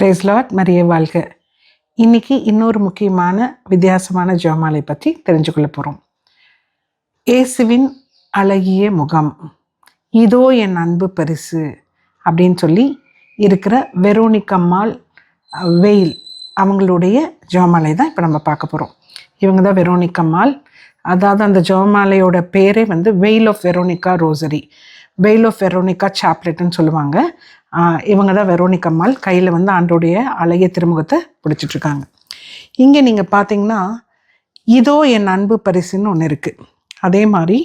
Brace lot Maria வாழ்க. இன்னைக்கு இன்னொரு முக்கியமான வித்தியாசமான ஜோமாலை பற்றி தெரிஞ்சுக்கொள்ள போகிறோம் இயேசுவின் அழகிய முகம். இதோ என் அன்பு பரிசு அப்படின்னு சொல்லி இருக்கிற வெரோனிக்கம்மாள் வெயில் அவங்களுடைய ஜோமாலை தான் இப்போ நம்ம பார்க்க போகிறோம் இவங்க தான் வெரோனிக்கம்மாள் அதாவது அந்த ஜோமாலையோட பேரே வந்து veil of Veronica rosary veil of Veronica சாப்லெட்னு சொல்லுவாங்க. இவங்க தான் வெரோனிக்கம்மாள் கையில் வந்து ஆண்டோடைய அழகிய திருமுகத்தை பிடிச்சிட்ருக்காங்க. இங்கே நீங்கள் பார்த்தீங்கன்னா இதோ என் அன்பு பரிசுன்னு ஒன்று இருக்குது அதே மாதிரி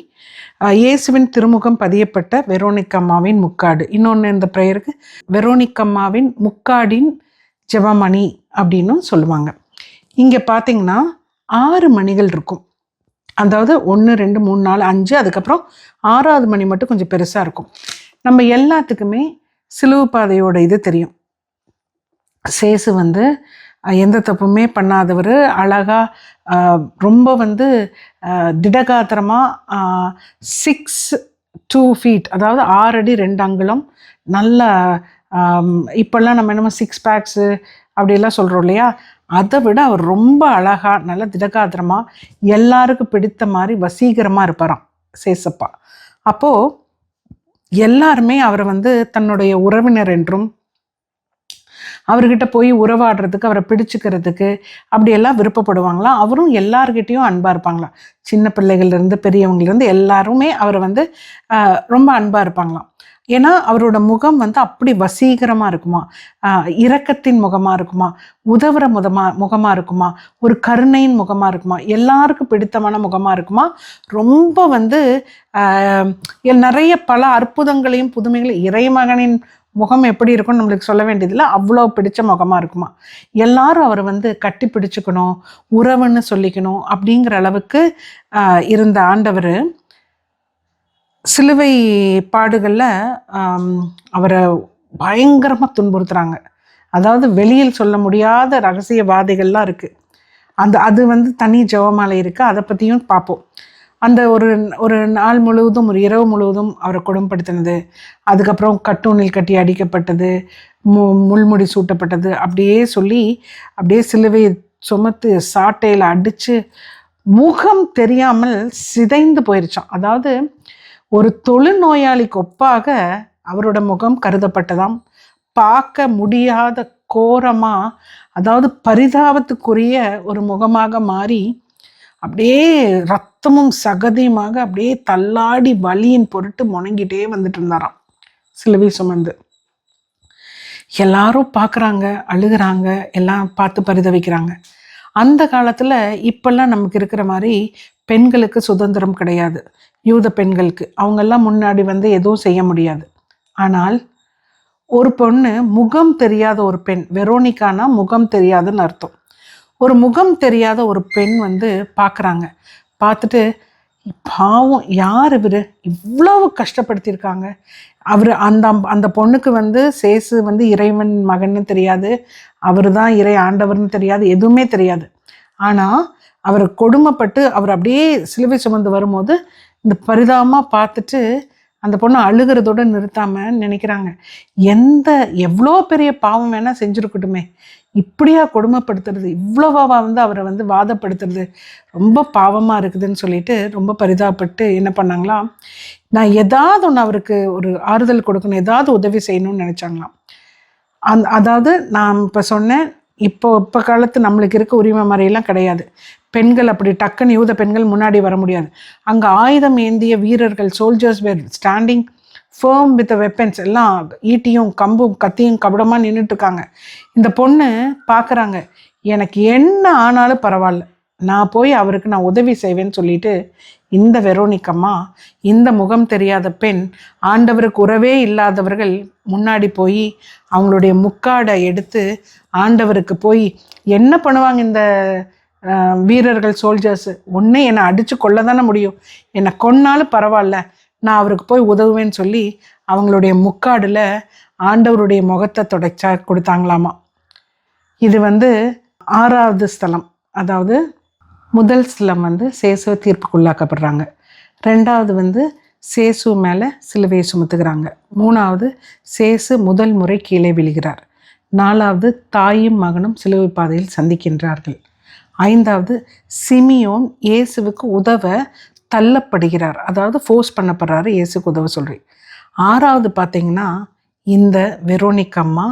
இயேசுவின் திருமுகம் பதியப்பட்ட வெரோனிக்கம்மாவின் முக்காடு. இன்னொன்று இந்த ப்ரேயருக்கு வெரோனிக்கம்மாவின் முக்காடின் ஜெபமணி அப்படின்னும் சொல்லுவாங்க. இங்கே பார்த்தீங்கன்னா ஆறு மணிகள் இருக்கும். அதாவது ஒன்று ரெண்டு மூணு நாலு அஞ்சு அதுக்கப்புறம் ஆறாவது மணி மட்டும் கொஞ்சம் பெருசாக இருக்கும். நம்ம எல்லாத்துக்குமே சிலுவு பாதையோட இது தெரியும். சேசு வந்து எந்த தப்புமே பண்ணாதவர் அழகாக ரொம்ப வந்து திடகாத்திரமாக சிக்ஸ் டூ ஃபீட் அதாவது ஆறு அடி ரெண்டு அங்குலம் நல்ல இப்போல்லாம் நம்ம என்னமோ சிக்ஸ் பேக்ஸு அப்படியெல்லாம் சொல்கிறோம் இல்லையா? அதை விட அவர் ரொம்ப அழகாக நல்ல திடகாத்திரமாக எல்லாருக்கும் பிடித்த மாதிரி வசீகரமாக இருப்பாராம் சேசப்பா. அப்போது எல்லாருமே அவரை வந்து தன்னுடைய உறவினர் என்றும் அவர்கிட்ட போய் உறவாடுறதுக்கு அவரை பிடிச்சிக்கிறதுக்கு அப்படியெல்லாம் விருப்பப்படுவாங்களாம் அவரும் எல்லார்கிட்டேயும் அன்பாக இருப்பாங்களாம் சின்ன பிள்ளைகள்லேருந்து பெரியவங்கலேருந்து எல்லாருமே அவரை வந்து ரொம்ப அன்பாக இருப்பாங்களாம். ஏன்னா அவரோட முகம் வந்து அப்படி வசீகரமாக இருக்குமா? இரக்கத்தின் முகமாக இருக்குமா? உதவுற முதமா முகமாக இருக்குமா? ஒரு கருணையின் முகமாக இருக்குமா? எல்லாருக்கும் பிடித்தமான முகமாக இருக்குமா? ரொம்ப வந்து நிறைய பல அற்புதங்களையும் புதுமைகளையும் இறைமகனின் முகம் எப்படி இருக்கும்னு நம்மளுக்கு சொல்ல வேண்டியதில்லை. அவ்வளோ பிடிச்ச முகமாக இருக்குமா? எல்லாரும் அவர் வந்து கட்டி பிடிச்சிக்கணும் உறவுன்னு சொல்லிக்கணும் அப்படிங்கிற அளவுக்கு இருந்த ஆண்டவர். சிலுவை பாடுகளில் அவரை பயங்கரமாக துன்புறுத்துறாங்க. அதாவது வெளியில் சொல்ல முடியாத ரகசியவாதிகள்லாம் இருக்குது அந்த அது வந்து தனி ஜெபமாலை இருக்குது அதை பற்றியும் பார்ப்போம். அந்த ஒரு ஒரு நாள் முழுவதும் ஒரு இரவு முழுவதும் அவரை கொடுமைப்படுத்தினது. அதுக்கப்புறம் கட்டூனில் கட்டி அடிக்கப்பட்டது. மு முள்முடி சூட்டப்பட்டது. அப்படியே சொல்லி அப்படியே சிலுவையை சுமத்து சாட்டையில் அடித்து முகம் தெரியாமல் சிதைந்து போயிருச்சான் அதாவது ஒரு தொழுநோயாளிக்கு ஒப்பாக அவரோட முகம் கருதப்பட்டதாம். பார்க்க முடியாத கோரமா அதாவது பரிதாபத்துக்குரிய ஒரு முகமாக மாறி அப்படியே ரத்தமும் சகதியுமாக அப்படியே தள்ளாடி வலியின் பொருட்டு முணங்கிட்டே வந்துட்டு இருந்தாராம் சிலுவை சுமந்து. எல்லாரும் பார்க்குறாங்க அழுகுறாங்க எல்லாம் பார்த்து பரிதவிக்கிறாங்க. அந்த காலத்தில் இப்பெல்லாம் நமக்கு இருக்கிற மாதிரி பெண்களுக்கு சுதந்திரம் கிடையாது. யூத பெண்களுக்கு. அவங்கெல்லாம் முன்னாடி வந்து எதுவும் செய்ய முடியாது. ஆனால் ஒரு பொண்ணு முகம் தெரியாத ஒரு பெண் வெரோனிக்கானா முகம் தெரியாதுன்னு அர்த்தம். ஒரு முகம் தெரியாத ஒரு பெண் வந்து பார்க்குறாங்க பார்த்துட்டு பாவம் யார் இவர்? இவ்வளவு கஷ்டப்படுத்தியிருக்காங்க. அவர் அந்த அந்த பொண்ணுக்கு வந்து சேசு வந்து இறைவன் மகன்னு தெரியாது. அவர் தான் இறை ஆண்டவர்னு தெரியாது. எதுவுமே தெரியாது. ஆனால் அவர் கொடுமைப்பட்டு அவர் அப்படியே சிலுவை சுமந்து வரும்போது இந்த பரிதாபமாக பார்த்துட்டு அந்த பொண்ணு அழுகிறதோடு நிறுத்தாமல் நினைக்கிறாங்க. எந்த எவ்வளோ பெரிய பாவம் வேணால் செஞ்சுருக்கட்டுமே. இப்படியா கொடுமைப்படுத்துறது இவ்வளோவா வந்து அவரை வந்து வாதப்படுத்துறது ரொம்ப பாவமாக இருக்குதுன்னு சொல்லிட்டு ரொம்ப பரிதாபப்பட்டு என்ன பண்ணாங்களாம் நான் ஏதாவது ஒன்று அவருக்கு ஒரு ஆறுதல் கொடுக்கணும் ஏதாவது உதவி செய்யணும்னு நினச்சாங்களாம். அந் அதாவது நான் இப்போ சொன்னேன் இப்போ இப்போ காலத்து நம்மளுக்கு இருக்க உரிமை மாதிரியெல்லாம் கிடையாது. பெண்கள் அப்படி டக்குன்னு யூத பெண்கள் முன்னாடி வர முடியாது. அங்கே ஆயுதம் ஏந்திய வீரர்கள் soldiers were standing fame with weapons எல்லாம் ஈட்டியும் கம்பும் கத்தியும் கபடமாக நின்றுட்டு இருக்காங்க. இந்த பொண்ணு பார்க்குறாங்க எனக்கு என்ன ஆனாலும் பரவாயில்ல. நான் போய் அவருக்கு நான் உதவி செய்வேன்னு சொல்லிட்டு இந்த வெரோனிக்கம்மா இந்த முகம் தெரியாத பெண் ஆண்டவருக்கு உறவே இல்லாதவர்கள் முன்னாடி போய் அவங்களுடைய முக்காடை எடுத்து ஆண்டவருக்கு போய் என்ன பண்ணுவாங்க இந்த வீரர்கள் சோல்ஜர்ஸு ஒன்று என்னை அடித்து கொள்ள தானே முடியும். என்னை கொன்னாலும் பரவாயில்ல. நான் அவருக்கு போய் உதவுவேன்னு சொல்லி அவங்களுடைய முக்காடில் ஆண்டவருடைய முகத்தை தொடச்சா கொடுத்தாங்களாமா. இது வந்து ஆறாவது ஸ்தலம். அதாவது முதல் சிலம் வந்து சேசுவ தீர்ப்புக்குள்ளாக்கப்படுறாங்க. ரெண்டாவது வந்து சேசு மேலே சிலுவையை சுமத்துக்கிறாங்க மூணாவது சேசு முதல் முறை கீழே விழுகிறார். நாலாவது தாயும் மகனும் சிலுவை பாதையில் சந்திக்கின்றார்கள். ஐந்தாவது சிமியோன் இயேசுவுக்கு உதவ தள்ளப்படுகிறார். அதாவது ஃபோர்ஸ் பண்ணப்படுறாரு இயேசுக்கு உதவ சொல்கிறேன் ஆறாவது பார்த்தீங்கன்னா இந்த வெரோனிக் அம்மா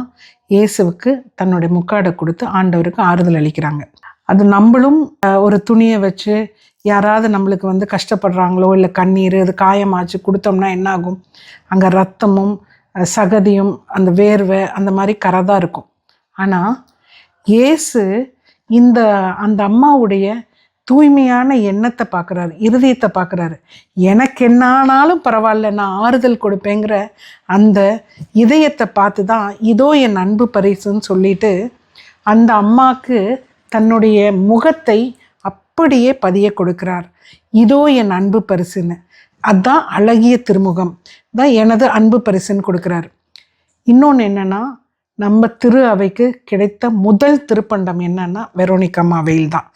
இயேசுவுக்கு தன்னுடைய முக்காடை கொடுத்து ஆண்டவருக்கு ஆறுதல் அளிக்கிறாங்க. அது நம்மளும் ஒரு துணியை வச்சு யாராவது நம்மளுக்கு வந்து கஷ்டப்படுறாங்களோ இல்லை கண்ணீர் அது காயமாச்சு கொடுத்தோம்னா என்னாகும்? அங்கே ரத்தமும் சகதியும் அந்த வேர்வை அந்த மாதிரி கரை தான் இருக்கும். ஆனால் இயேசு இந்த அந்த அம்மாவுடைய தூய்மையான எண்ணத்தை பார்க்குறாரு இருதயத்தை பார்க்குறாரு எனக்கு என்னானாலும் பரவாயில்ல நான் ஆறுதல் கொடுப்பேங்கிற அந்த இதயத்தை பார்த்து தான் இதோ என் அன்பு பரிசுன்னு சொல்லிட்டு அந்த அம்மாவுக்கு தன்னுடைய முகத்தை அப்படியே பதிய கொடுக்கிறார். இதோ என் அன்பு பரிசுன்னு. அதுதான் அழகிய திருமுகம். தான் எனது அன்பு பரிசுன்னு கொடுக்குறாரு. இன்னொன்று என்னென்னா நம்ம திரு அவைக்கு கிடைத்த முதல் திருப்பண்டம் என்னன்னா வெரோனிக்கம்மா வெயில் தான்.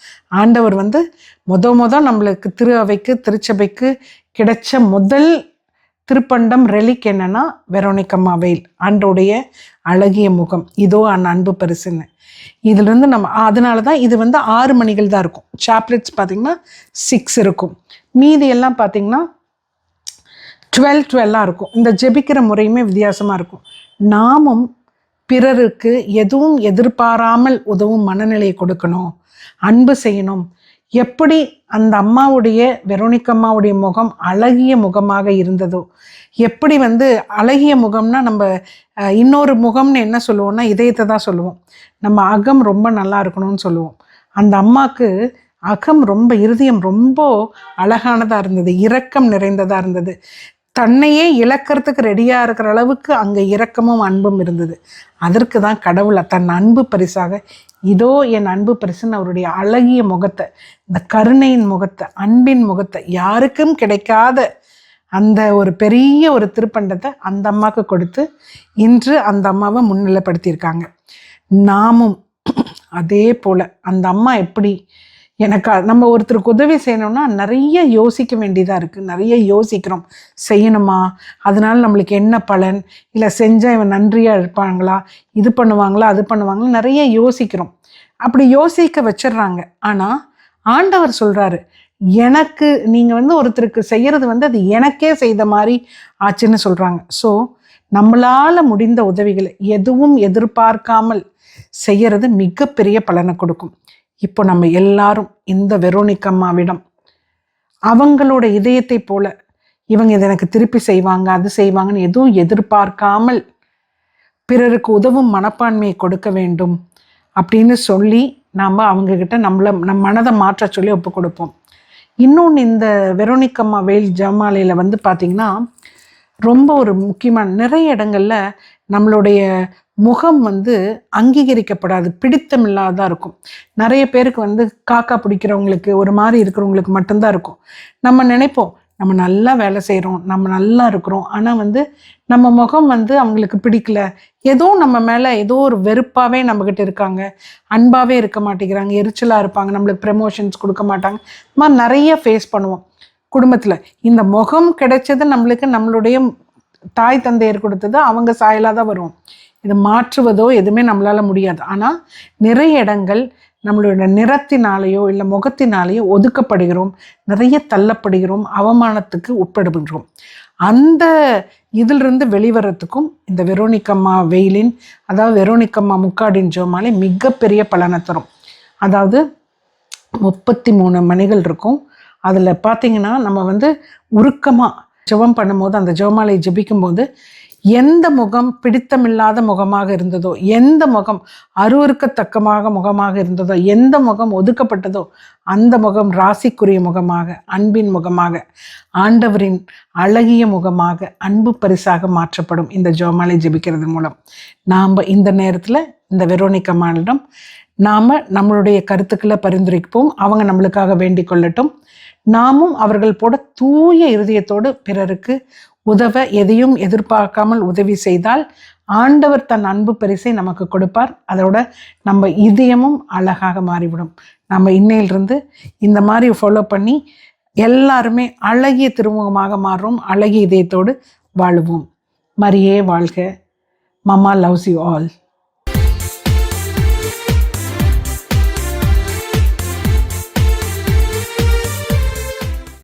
ஆண்டவர் வந்து முத முத நம்மளுக்கு திரு அவைக்கு திருச்சபைக்கு கிடைச்ச முதல் திருப்பண்டம் ரெலிக் என்னன்னா வெரோனிக்கம்மா வெயில் அன்றோடைய அழகிய முகம். இதோ அந்த அன்பு பரிசுன்னு. இதுலேருந்து நம்ம அதனால தான் இது வந்து ஆறு மணிகள் தான் இருக்கும். சாப்லெட்ஸ் பார்த்தீங்கன்னா சிக்ஸ் இருக்கும். மீதி எல்லாம் பார்த்தீங்கன்னா டுவெல் டுவெல்லாக இருக்கும். இந்த ஜெபிக்கிற முறையுமே வித்தியாசமாக இருக்கும். நாமும் பிறருக்கு எதுவும் எதிர்பாராமல் உதவும் மனநிலையை கொடுக்கணும். அன்பு செய்யணும். எப்படி அந்த அம்மாவுடைய வெரோனிக் அம்மாவுடைய முகம் அழகிய முகமாக இருந்ததோ எப்படி வந்து அழகிய முகம்னா நம்ம இன்னொரு முகம்னு என்ன சொல்லுவோம்னா இதயத்தை தான் சொல்லுவோம். நம்ம அகம் ரொம்ப நல்லா இருக்கணும்னு சொல்லுவோம். அந்த அம்மாவுக்கு அகம் ரொம்ப இருதயம் ரொம்ப அழகானதாக இருந்தது இரக்கம் நிறைந்ததாக இருந்தது. தன்னையே இழக்கிறதுக்கு ரெடியாக இருக்கிற அளவுக்கு அங்கே இரக்கமும் அன்பும் இருந்தது. அதற்கு தான் கடவுளை தன் அன்பு பரிசாக இதோ என் அன்பு பரிசுன்னு அவருடைய அழகிய முகத்தை இந்த கருணையின் முகத்தை அன்பின் முகத்தை யாருக்கும் கிடைக்காத அந்த ஒரு பெரிய ஒரு திருப்பண்டத்தை அந்த அம்மாவுக்கு கொடுத்து இன்று அந்த அம்மாவை முன்னிலைப்படுத்தியிருக்காங்க. நாமும் அதே போல் அந்த அம்மா எப்படி எனக்கு நம்ம ஒருத்தருக்கு உதவி செய்யணும்னா நிறைய யோசிக்க வேண்டியதாக இருக்குது நிறைய யோசிக்கிறோம். செய்யணுமா? அதனால நம்மளுக்கு என்ன பலன்? இல்லை செஞ்சால் இவன் நன்றியாக இருப்பாங்களா? இது பண்ணுவாங்களா? அது பண்ணுவாங்களா? நிறைய யோசிக்கிறோம். அப்படி யோசிக்க வச்சிடுறாங்க. ஆனால் ஆண்டவர் சொல்கிறாரு எனக்கு நீங்கள் வந்து ஒருத்தருக்கு செய்கிறது வந்து அது எனக்கே செய்த மாதிரி ஆச்சுன்னு சொல்கிறாங்க ஸோ நம்மளால் முடிந்த உதவிகளை எதுவும் எதிர்பார்க்காமல் செய்கிறது மிகப்பெரிய பலனை கொடுக்கும். இப்போ நம்ம எல்லாரும் இந்த வெரோனிக்கம்மாவிடம் அவங்களோட இதயத்தை போல இவங்க இதை எனக்கு திருப்பி செய்வாங்க அது செய்வாங்கன்னு எதுவும் எதிர்பார்க்காமல் பிறருக்கு உதவும் மனப்பான்மையை கொடுக்க வேண்டும் அப்படின்னு சொல்லி நாம் அவங்கக்கிட்ட நம்மளை நம் மனதை மாற்ற சொல்லி ஒப்பு கொடுப்போம். இன்னொன்று இந்த வெரோனிக்கம்மா வெயில் ஜமாலையில் வந்து பார்த்திங்கன்னா ரொம்ப ஒரு முக்கியமான நிறைய இடங்கள்ல நம்மளுடைய முகம் வந்து அங்கீகரிக்கப்படாது பிடித்தமில்லாததாக இருக்கும். நிறைய பேருக்கு வந்து காக்கா பிடிக்கிறவங்களுக்கு ஒரு மாதிரி இருக்கிறவங்களுக்கு மட்டும்தான் இருக்கும். நம்ம நினைப்போம் நம்ம நல்லா வேலை செய்கிறோம் நம்ம நல்லா இருக்கிறோம். ஆனால் வந்து நம்ம முகம் வந்து அவங்களுக்கு பிடிக்கல. ஏதோ நம்ம மேலே ஏதோ ஒரு வெறுப்பாகவே நம்மக்கிட்ட இருக்காங்க. அன்பாகவே இருக்க மாட்டேங்கிறாங்க எரிச்சலாக இருப்பாங்க நம்மளுக்கு ப்ரமோஷன்ஸ் கொடுக்க மாட்டாங்க. இந்த மாதிரி நிறைய ஃபேஸ் பண்ணுவோம். குடும்பத்தில். இந்த முகம் கிடைச்சது நம்மளுக்கு நம்மளுடைய தாய் தந்தையர் கொடுத்தது அவங்க சாயலாக தான் வரும். இது மாற்றுவதோ எதுவுமே நம்மளால் முடியாது. ஆனால் நிறைய இடங்கள் நம்மளோட நிறத்தினாலேயோ இல்லை முகத்தினாலேயோ ஒதுக்கப்படுகிறோம் நிறைய தள்ளப்படுகிறோம் அவமானத்துக்கு உட்படுகின்றோம். அந்த இதிலிருந்து வெளிவரத்துக்கும் இந்த வெரோனிக்கம்மா வெயிலின் அதாவது வெரோனிக்கம்மா முக்காடின் ஜோமாலே மிகப்பெரிய பலனை தரும். அதாவது முப்பத்தி மூணு மணிகள் இருக்கும். அதில் பார்த்தீங்கன்னா நம்ம வந்து உருக்கமாக ஜெபம் பண்ணும்போது அந்த ஜெபமாலையை ஜெபிக்கும்போது எந்த முகம் பிடித்தமில்லாத முகமாக இருந்ததோ எந்த முகம் அருவருக்கத்தக்கமாக முகமாக இருந்ததோ எந்த முகம் ஒதுக்கப்பட்டதோ அந்த முகம் ராசிக்குரிய முகமாக அன்பின் முகமாக ஆண்டவரின் அழகிய முகமாக அன்பு பரிசாக மாற்றப்படும் இந்த ஜோமாலை ஜெபிக்கிறது மூலம். நாம் இந்த நேரத்தில் இந்த வெரோனிக் மாநிலம் நாம் நம்மளுடைய கருத்துக்களை பரிந்துரைப்போம் அவங்க நம்மளுக்காக வேண்டிக் கொள்ளட்டும். நாமும் அவர்கள் போட தூய இருதயத்தோடு பிறருக்கு உதவ எதையும் எதிர்பார்க்காமல் உதவி செய்தால் ஆண்டவர் தன் அன்பு பரிசை நமக்கு கொடுப்பார். அதோட நம்ம இதயமும் அழகாக மாறிவிடும். நம்ம இன்னையிலிருந்து இந்த மாதிரி ஃபாலோ பண்ணி எல்லாருமே அழகிய திருமுகமாக மாறும். அழகிய இதயத்தோடு வாழுவோம். மரியே வாழ்க. மமா லவ்ஸ் யூ ஆல்